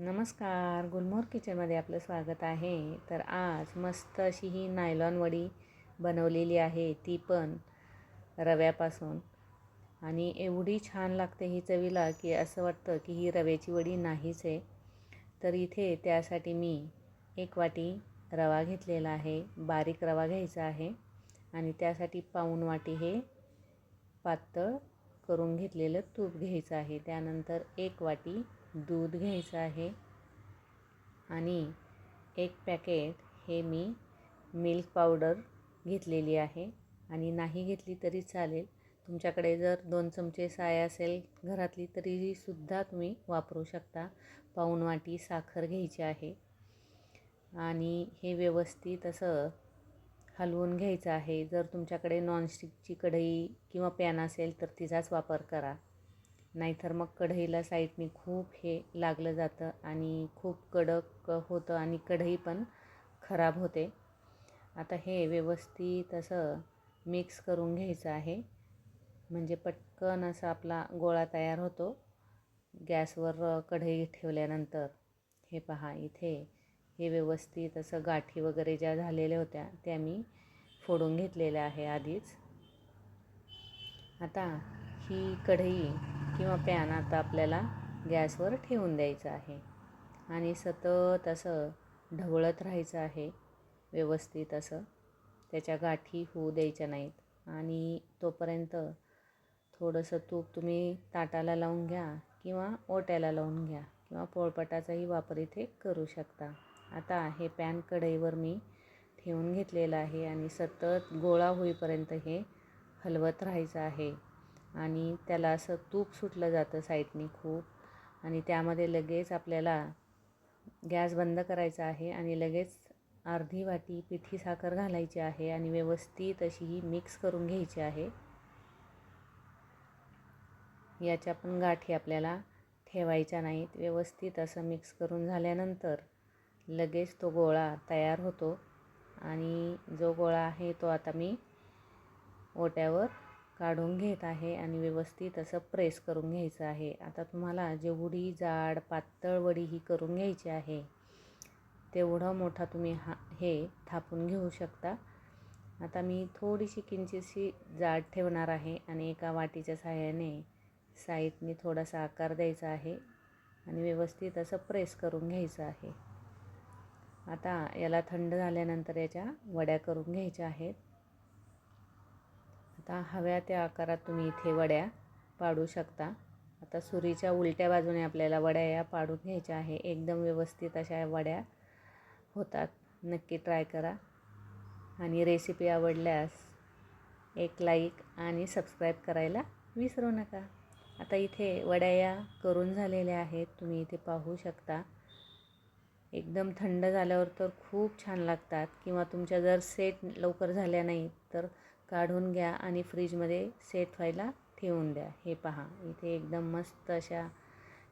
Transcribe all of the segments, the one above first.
नमस्कार. गुलमोर किचनमध्ये आपलं स्वागत आहे. तर आज मस्त अशी ही नायलॉन वडी बनवलेली आहे. ती पण रव्यापासून. आणि एवढी छान लागते ही चवीला की असं वाटतं की ही रव्याची वडी नाहीच आहे. तर इथे त्यासाठी मी एक वाटी रवा घेतलेला आहे. बारीक रवा घ्यायचा आहे. आणि त्यासाठी पाऊण वाटी हे पातळ करून घेतलेलं तूप घ्यायचं आहे. त्यानंतर एक वाटी दूध घ्यायचं आहे. आणि एक पॅकेट हे मी मिल्क पावडर घेतलेली आहे. आणि नाही घेतली तरी चालेल. तुमच्याकडे जर दोन चमचे साय असेल घरातली तरीसुद्धा तुम्ही वापरू शकता. पाऊण वाटी साखर घ्यायची आहे. आणि हे व्यवस्थित असं हलवून घ्यायचं आहे. जर तुमच्याकडे नॉनस्टिकची कढई किंवा पॅन असेल तर तिचाच वापर करा. नाहीतर मग कढईला साईडने खूप हे लागलं जातं आणि खूप कडक होतं आणि कढई पण खराब होते. आता हे व्यवस्थित असं मिक्स करून घ्यायचं आहे. म्हणजे पटकन असा आपला गोळा तयार होतो. गॅसवर कढई ठेवल्यानंतर. हे पहा इथे हे व्यवस्थित असं गाठी वगैरे ज्या झालेल्या होत्या त्या मी फोडून घेतलेल्या आहे आधीच. आता ही कढई किंवा पॅन आता आपल्याला गॅसवर ठेवून द्यायचं आहे आणि सतत असं ढवळत राहायचं आहे व्यवस्थित असं. त्याच्या गाठी होऊ द्यायच्या नाहीत आणि तोपर्यंत थोडंसं तूप तुम्ही ताटाला लावून घ्या किंवा ओट्याला लावून घ्या किंवा पोळपटाचाही वापर इथे करू शकता. आता हे पॅन कढईवर मी ठेवून घेतलेलं आहे आणि सतत गोळा होईपर्यंत हे हलवत राहायचं आहे. आणि त्याला असं तूप सुटलं जातं साईडनी खूप आणि त्यामध्ये लगेच आपल्याला गॅस बंद करायचा आहे आणि लगेच अर्धी वाटी पिठी साखर घालायची आहे आणि व्यवस्थित अशी ही मिक्स करून घ्यायची आहे. याच्या पण गाठी आपल्याला ठेवायच्या नाहीत. व्यवस्थित असं मिक्स करून झाल्यानंतर लगेच तो गोळा तयार होतो आणि जो गोळा आहे तो आता मी ओट्यावर काढून घेत आहे आणि व्यवस्थित असं प्रेस करून घ्यायचं आहे. आता तुम्हाला जेवढी जाड पातळ वडी ही करून घ्यायची आहे तेवढं मोठा तुम्ही हा हे थापून घेऊ शकता. आता मी थोडीशी किंचितशी जाड ठेवणार आहे आणि एका वाटीच्या सहाय्याने साईडने थोडासा आकार द्यायचा आहे आणि व्यवस्थित असं प्रेस करून घ्यायचं आहे. आता याला थंड झाल्यानंतर याच्या वड्या करून घ्यायच्या आहेत. आता हव्या त्या आकारात तुम्ही इथे वड्या पाडू शकता. आता सुरीच्या उलट्या बाजूने आपल्याला वड्या या पाडून घ्यायच्या आहे. एकदम व्यवस्थित अशा वड्या होतात. नक्की ट्राय करा. आणि रेसिपी आवडल्यास एक लाईक आणि सबस्क्राईब करायला विसरू नका. आता इथे वड्या या करून झालेल्या आहेत. तुम्ही इथे पाहू शकता. एकदम थंड झाल्यावर तर खूप छान लागतात. किंवा तुमच्या जर सेट लवकर झाल्या नाही तर काढून घ्या आणि फ्रीजमध्ये सेट व्हायला ठेवून द्या. हे पहा इथे एकदम मस्त अशा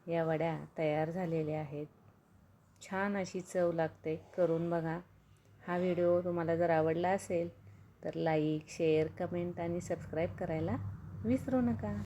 या वड्या तयार झालेल्या आहेत. छान अशी चव लागते. करून बघा. हा व्हिडिओ तुम्हाला जर आवडला असेल तर लाईक शेअर कमेंट आणि सबस्क्राईब करायला विसरू नका.